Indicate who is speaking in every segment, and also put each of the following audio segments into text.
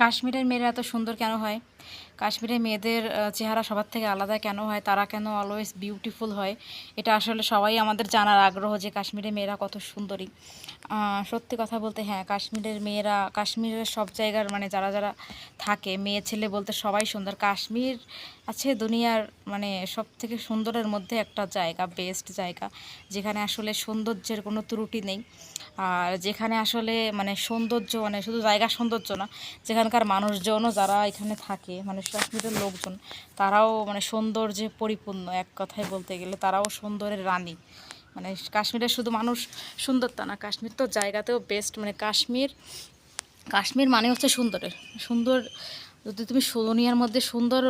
Speaker 1: কাশ্মীরের মেয়েরা এত সুন্দর কেন হয়? কাশ্মীরের মেয়েদের চেহারা সবার থেকে আলাদা কেন হয়? তারা কেন অলওয়েজ বিউটিফুল হয়? এটা আসলে সবাই আমাদের জানার আগ্রহ যে কাশ্মীরের মেয়েরা কত সুন্দরী। সত্যি কথা বলতে হ্যাঁ কাশ্মীরের মেয়েরা, কাশ্মীরের সব জায়গার মানে যারা যারা থাকে, মেয়ে ছেলে বলতে সবাই সুন্দর। কাশ্মীর আছে দুনিয়ার মানে সব থেকে সুন্দরের মধ্যে একটা জায়গা বেস্ট জায়গা, যেখানে আসলে সৌন্দর্যের কোনো ত্রুটি নেই। আর যেখানে আসলে মানে সৌন্দর্য মানে শুধু জায়গা সৌন্দর্য না, যেখানকার মানুষজনও যারা এখানে থাকে মানে কাশ্মীরের লোকজন, তারাও মানে সৌন্দর্যে পরিপূর্ণ, এক কথায় বলতে গেলে তারাও সুন্দরের রানী। মানে কাশ্মীরে শুধু মানুষ সুন্দর তা না, কাশ্মীর তো জায়গাতেও বেস্ট মানে কাশ্মীর কাশ্মীর মানে হচ্ছে সুন্দরের। সুন্দর, যদি তুমি দুনিয়ার মধ্যে সুন্দর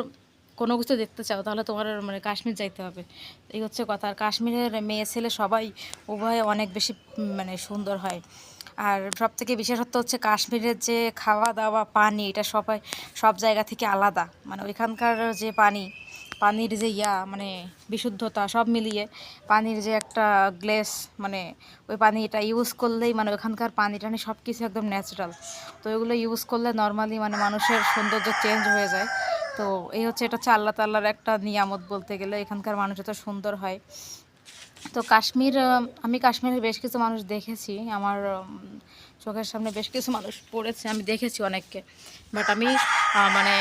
Speaker 1: কোনো কিছু দেখতে চাও, তাহলে তোমার মানে কাশ্মীর যাইতে হবে। এই হচ্ছে কথা। আর কাশ্মীরের মেয়ে ছেলে সবাই উভয়ে অনেক বেশি মানে সুন্দর হয়। আর সব থেকে বিশেষত্ব হচ্ছে কাশ্মীরের যে খাওয়া দাওয়া পানি, এটা সবাই, সব জায়গা থেকে আলাদা। মানে ওইখানকার যে পানি, পানির যে ইয়া মানে বিশুদ্ধতা, সব মিলিয়ে পানির যে একটা গ্লেস মানে ওই পানিটা ইউজ করলেই মানে ওখানকার পানি টানি সব কিছু একদম ন্যাচারাল তো ওইগুলো ইউজ করলে নর্মালি মানে মানুষের সৌন্দর্য চেঞ্জ হয়ে যায়। তো এই হচ্ছে এটা হচ্ছে আল্লাহ তাল্লার একটা নিয়ামত বলতে গেলে, এখানকার মানুষ এত সুন্দর হয়। তো কাশ্মীর আমি কাশ্মীরের বেশ কিছু মানুষ দেখেছি, আমার চোখের সামনে বেশ কিছু মানুষ পড়েছে, আমি দেখেছি অনেককে। বাট আমি মানে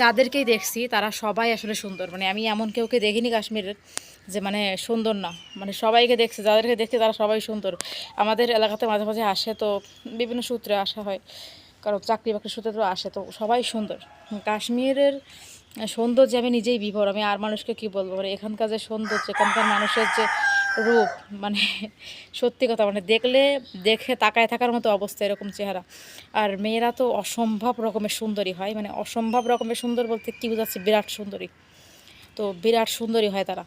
Speaker 1: যাদেরকেই দেখছি, তারা সবাই আসলে সুন্দর। মানে আমি এমন কেউকে দেখিনি কাশ্মীরের যে মানে সুন্দর না। মানে সবাইকে দেখছে, যাদেরকে দেখছি তারা সবাই সুন্দর। আমাদের এলাকাতে মাঝে মাঝে আসে তো বিভিন্ন সূত্রে আসা হয়। কারণ চাকরি বাকরি সূত্রে তো আসে, তো সবাই সুন্দর। কাশ্মীরের সৌন্দর্য আমি নিজেই বিভোর, আমি আর মানুষকে কি বলব? মানে এখানকার যে সৌন্দর্য, এখানকার মানুষের যে রূপ মানে সত্যি কথা মানে দেখলে, দেখে তাকায় থাকার মতো অবস্থা এরকম চেহারা। আর মেয়েরা তো অসম্ভব রকমের সুন্দরী হয় মানে অসম্ভব রকমের সুন্দর বলতে কী বোঝাচ্ছে? বিরাট সুন্দরী। তো বিরাট সুন্দরী হয় তারা।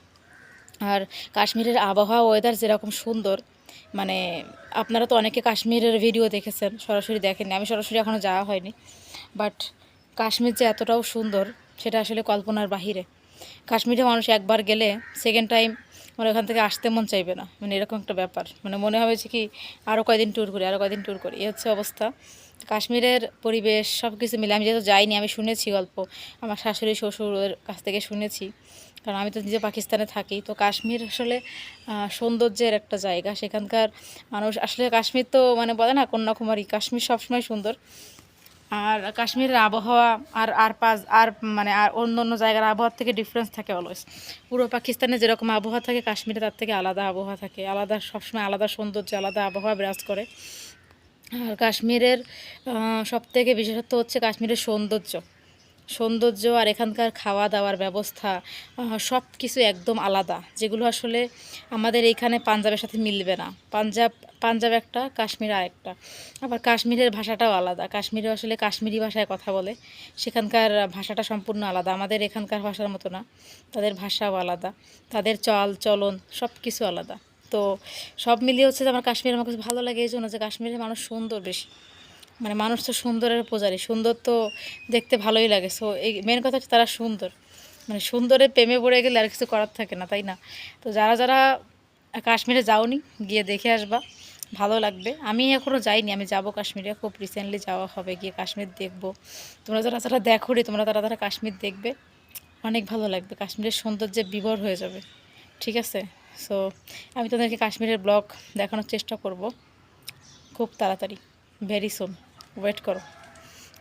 Speaker 1: আর কাশ্মীরের আবহাওয়া ওয়েদার যেরকম সুন্দর মানে আপনারা তো অনেকে কাশ্মীরের ভিডিও দেখেছেন, সরাসরি দেখেননি। আমি সরাসরি এখনও যাওয়া হয়নি। বাট কাশ্মীর যে এতটাও সুন্দর, সেটা আসলে কল্পনার বাহিরে। কাশ্মীরে মানুষ একবার গেলে সেকেন্ড টাইম মানে ওখান থেকে আসতে মন চাইবে না। মানে এরকম একটা ব্যাপার। মানে মনে হবে যে কি আরও কয়দিন ট্যুর করি আরও কয়দিন ট্যুর করি। এই হচ্ছে অবস্থা। কাশ্মীরের পরিবেশ সব কিছু মিলে, আমি যেহেতু যাইনি, আমি শুনেছি গল্প। আমার শাশুড়ি, শ্বশুরের কাছ থেকে শুনেছি। কারণ আমি তো নিজে পাকিস্তানে থাকি, তো কাশ্মীর আসলে সৌন্দর্যের একটা জায়গা। সেখানকার মানুষ, আসলে কাশ্মীর তো মানে বলে না, কন্যাকুমারী। কাশ্মীর সবসময় সুন্দর। আর কাশ্মীরের আবহাওয়া আর আর পাঁচ, আর মানে আর অন্য অন্য জায়গার আবহাওয়ার থেকে ডিফারেন্স থাকে অলওয়েজ পুরো পাকিস্তানে যেরকম আবহাওয়া থাকে, কাশ্মীরে তার থেকে আলাদা আবহাওয়া থাকে। আলাদা, সবসময় আলাদা সৌন্দর্য, আলাদা আবহাওয়া বিরাজ করে। আর কাশ্মীরের সব থেকে বিশেষত্ব হচ্ছে কাশ্মীরের সৌন্দর্য। সৌন্দর্য আর এখানকার খাওয়া দাওয়ার ব্যবস্থা সব কিছু একদম আলাদা। যেগুলো আসলে আমাদের এইখানে পাঞ্জাবের সাথে মিলবে না। পাঞ্জাব পাঞ্জাব একটা, কাশ্মীর আর একটা আবার কাশ্মীরের ভাষাটাও আলাদা। কাশ্মীরে আসলে কাশ্মীরি ভাষায় কথা বলে। সেখানকার ভাষাটা সম্পূর্ণ আলাদা। আমাদের এখানকার ভাষার মতো না। তাদের ভাষাও আলাদা। তাদের চল, চলন সব কিছু আলাদা। তো সব মিলিয়ে হচ্ছে যে আমার কাশ্মীর আমার কাছে ভালো লাগে। এই জন্য যে কাশ্মীরের মানুষ সুন্দর বেশি। মানে মানুষ তো সুন্দরের পূজারী, সুন্দর তো দেখতে ভালোই লাগে। সো এই মেন কথা হচ্ছে তারা সুন্দর। মানে সুন্দরের প্রেমে পড়ে গেলে আর কিছু করার থাকে না, তাই না? তো যারা যারা কাশ্মীরে যাওনি, গিয়ে দেখে আসবা, ভালো লাগবে। আমি এখনও যাইনি, আমি যাব কাশ্মীরে। খুব রিসেন্টলি যাওয়া হবে, গিয়ে কাশ্মীর দেখব। তোমরা যারা যারা দেখো রে তোমরা তারা তারা কাশ্মীর দেখবে। অনেক ভালো লাগবে, কাশ্মীরের সৌন্দর্যে বিভোর হয়ে যাবে। ঠিক আছে? সো আমি তোমাদেরকে কাশ্মীরের ব্লগ দেখানোর চেষ্টা করব। খুব তাড়াতাড়ি ভেরি সুন ওয়েট করো।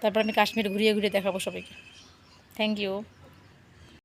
Speaker 1: তারপর আমি কাশ্মীর ঘুরিয়ে ঘুরিয়ে দেখাবো সবাইকে। Thank you